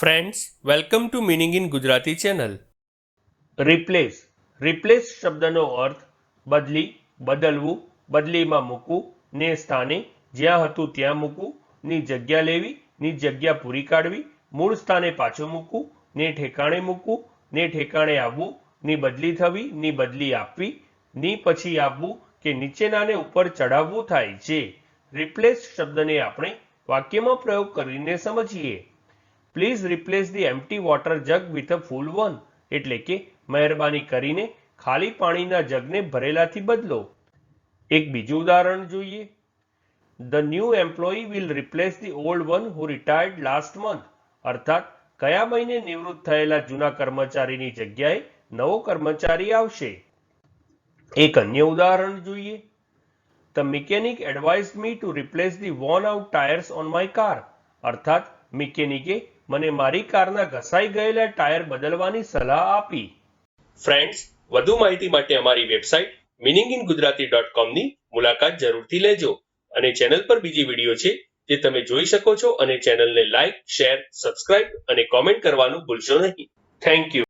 Friends welcome to meaning in Gujarati channel replace replace શબ્દનો અર્થ બદલી, બદલવું, બદલીમાં મૂકવું, ને સ્થાને જ્યાં હતું ત્યાં મૂકવું, ની જગ્યા લેવી, ની જગ્યા પૂરી કાઢવી, મૂળ સ્થાને પાછું મૂકવું, ને ઠેકાણે મૂકવું, ને ઠેકાણે આવવું, ની બદલી થવી, ની બદલી આપવી, ની પછી આવવું કે નીચેનાને ઉપર ચડાવવું થાય છે. રિપ્લેસ શબ્દને આપણે વાક્યમાં પ્રયોગ કરીને સમજીએ. Please replace the empty water jug with a full one એટલે કે મહેરબાની કરીને ખાલી પાણીના જગને ભરેલાથી બદલો. એક બીજું ઉદાહરણ જોઈએ. The new employee will replace the old one who retired last month અર્થાત, કયા મહિને નિવૃત્ત થયેલા જૂના કર્મચારીની જગ્યાએ નવો કર્મચારી આવશે? એક અન્ય ઉદાહરણ જોઈએ. The mechanic advise me to replace the worn out tyres on my car અર્થાત, મિકેનિકે મને મારી કારના ઘસાઈ ગયેલા ટાયર બદલવાની સલાહ આપી. ફ્રેન્ડ્સ વધુ માહિતી માટે અમારી website meaning in Gujarati dot કોમની મુલાકાત જરૂરથી લેજો અને ચેનલ પર બીજી વીડિયો છે જે તમે જોઈ શકો છો અને ચેનલને લાઇક શેર સબસ્ક્રાઇબ અને કોમેન્ટ કરવાનું ભૂલશો નહીં. Thank you